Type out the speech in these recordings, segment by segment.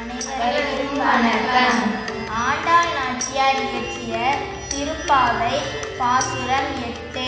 அனைவருக்கும் வணக்கம். ஆண்டாள் நாச்சியார் இயற்றிய திருப்பாவை பாசுரம் எட்டு.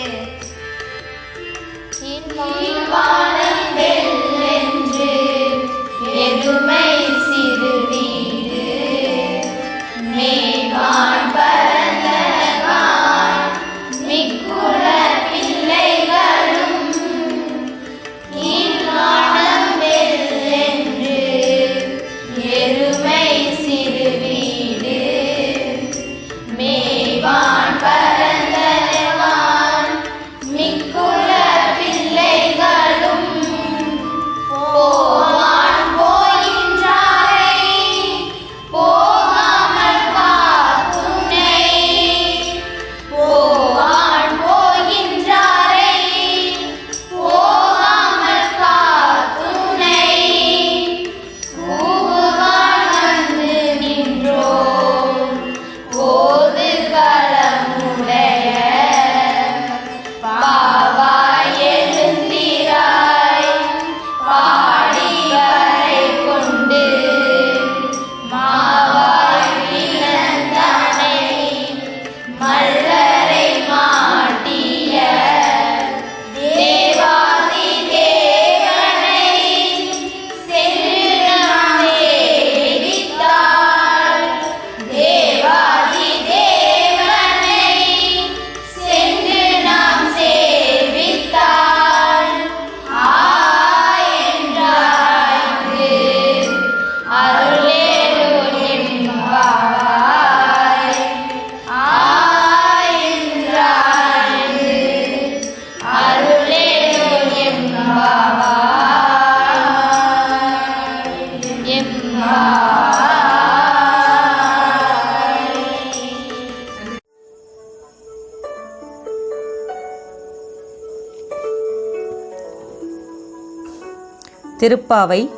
திருப்பாவை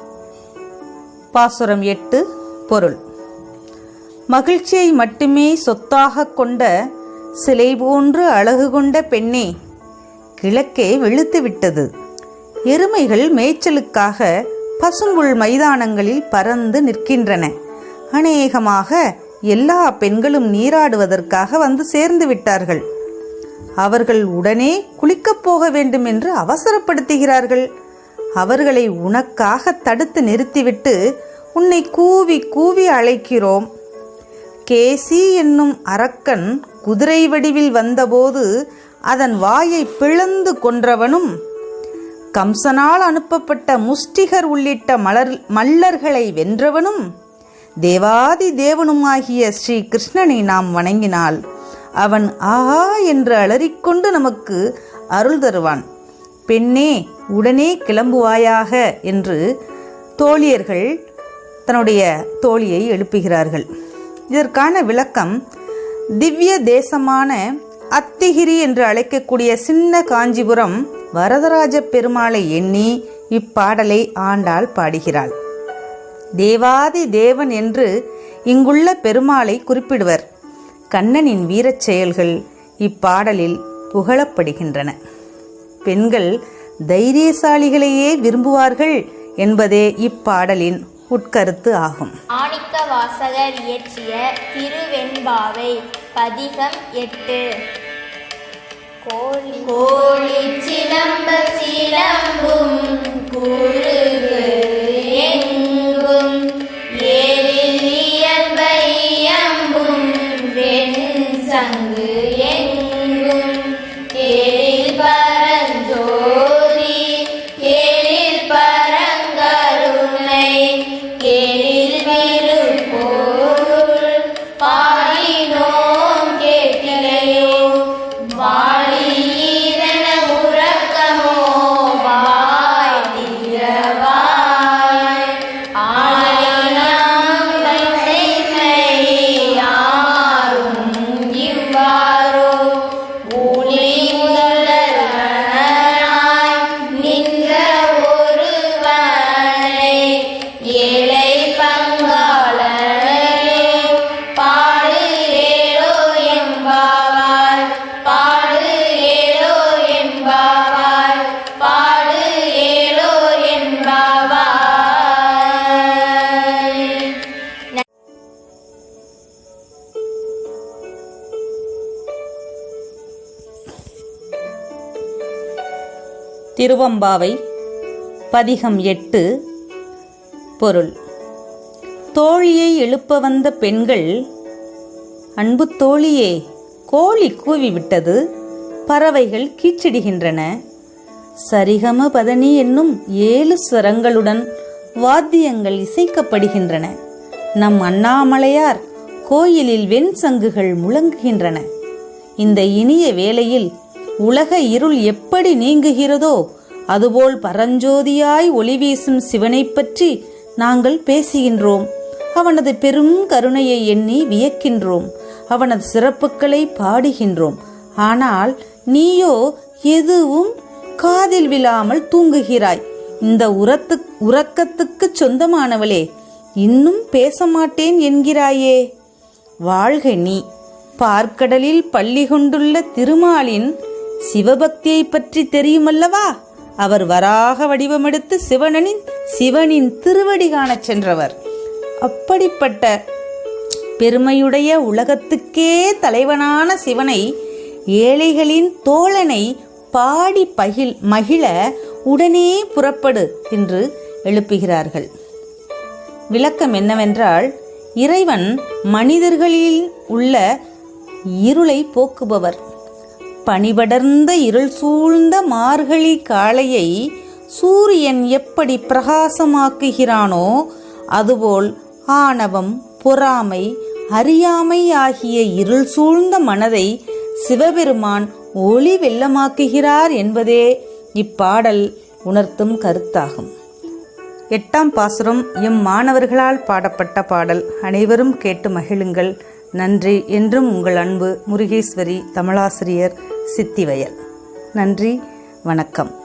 பாசுரம் எட்டு பொருள். மகிழ்ச்சியை மட்டுமே சொத்தாகக் கொண்ட சிலை போன்று அழகு கொண்ட பெண்ணே கிழக்கே வெளுத்துவிட்டது எருமைகள் மேய்ச்சலுக்காக பசும்புல் மைதானங்களில் பறந்து நிற்கின்றன. அநேகமாக எல்லா பெண்களும் நீராடுவதற்காக வந்து சேர்ந்து விட்டார்கள். அவர்கள் உடனே குளிக்கப் போக வேண்டும் என்று அவசரப்படுத்துகிறார்கள். அவர்களை உனக்காக தடுத்து நிறுத்திவிட்டு உன்னை கூவி கூவி அழைக்கிறோம். கேசி என்னும் அரக்கன் குதிரை வடிவில் வந்தபோது அதன் வாயை பிளந்து கொன்றவனும் கம்சனால் அனுப்பப்பட்ட முஷ்டிகர் உள்ளிட்ட மலர் மல்லர்களை வென்றவனும் தேவாதி தேவனுமாகிய ஸ்ரீ கிருஷ்ணனை நாம் வணங்கினால் அவன் ஆஹா என்று அலறிக்கொண்டு நமக்கு அருள் தருவான். பெண்ணே உடனே கிளம்புவாயாக என்று தோழியர்கள் தன்னுடைய தோழியை எழுப்புகிறார்கள். இதற்கான விளக்கம் திவ்ய தேசமான அத்திகிரி என்று அழைக்கக்கூடிய சின்ன காஞ்சிபுரம் வரதராஜ பெருமாளை எண்ணி இப்பாடலை ஆண்டாள் பாடுகிறாள். தேவாதி தேவன் என்று இங்குள்ள பெருமாளை குறிப்பிடுவர். கண்ணனின் வீரச் செயல்கள் இப்பாடலில் புகழப்படுகின்றன. பெண்கள் தைரியசாலிகளையே விரும்புவார்கள் என்பதே இப்பாடலின் உட்கருத்து ஆகும். மாணிக்க வாசகர் இயற்றிய திருவெண்பாவை பதிகம் எட்டு. கோழி கோழி சிலம்ப சிலம்பும் குருகு எங்கும் que திருவம்பாவை பதிகம் எட்டு. பொருள். தோழியை எழுப்ப வந்த பெண்கள் அன்பு தோழியே கோழி கூவிவிட்டது பறவைகள் கீச்சிடுகின்றன சரிகம பதனி என்னும் ஏழு ஸ்வரங்களுடன் வாத்தியங்கள் இசைக்கப்படுகின்றன. நம் அண்ணாமலையார் கோயிலில் வெண் சங்குகள் முழங்குகின்றன. இந்த இனிய வேளையில் உலக இருள் எப்படி நீங்குகிறதோ அதுபோல் பரஞ்சோதியாய் ஒளி வீசும் சிவனைப் பற்றி நாங்கள் பேசுகின்றோம். அவனது பெரும் கருணையை எண்ணி வியக்கின்றோம். அவனது சிறப்புகளை பாடுகின்றோம். ஆனால் நீயோ எதுவும் காதில் விழாமல் தூங்குகிறாய். இந்த உரத்து உறக்கத்துக்கு சொந்தமானவளே இன்னும் பேச மாட்டேன் என்கிறாயே. வாழ்க நீ. பார்க்கடலில் பள்ளி கொண்டுள்ள திருமாலின் சிவபக்தியை பற்றி தெரியுமல்லவா? அவர் வராக வடிவமெடுத்து சிவனனின் சிவனின் திருவடி காணச் சென்றவர். அப்படிப்பட்ட பெருமையுடைய உலகத்துக்கே தலைவனான சிவனை ஏழைகளின் தோழனை பாடி பகில் மகிழ உடனே புறப்படு என்று எழுப்புகிறார்கள். விளக்கம் என்னவென்றால் இறைவன் மனிதர்களில் உள்ள இருளை போக்குபவர். பனிபடர்ந்த இருள் சூழ்ந்த மார்கழி காளையை சூரியன் எப்படி பிரகாசமாக்குகிறானோ அதுபோல் ஆணவம் பொறாமை அறியாமை ஆகிய இருள் சூழ்ந்த மனதை சிவபெருமான் ஒளி வெள்ளமாக்குகிறார் என்பதே இப்பாடல் உணர்த்தும் கருத்தாகும். எட்டாம் பாசுரம் எம் மாணவர்களால் பாடப்பட்ட பாடல். அனைவரும் கேட்டு மகிழுங்கள். நன்றி. என்றும் உங்கள் அன்பு முருகேஸ்வரி தமிழாசிரியர் சித்திவயல். நன்றி வணக்கம்.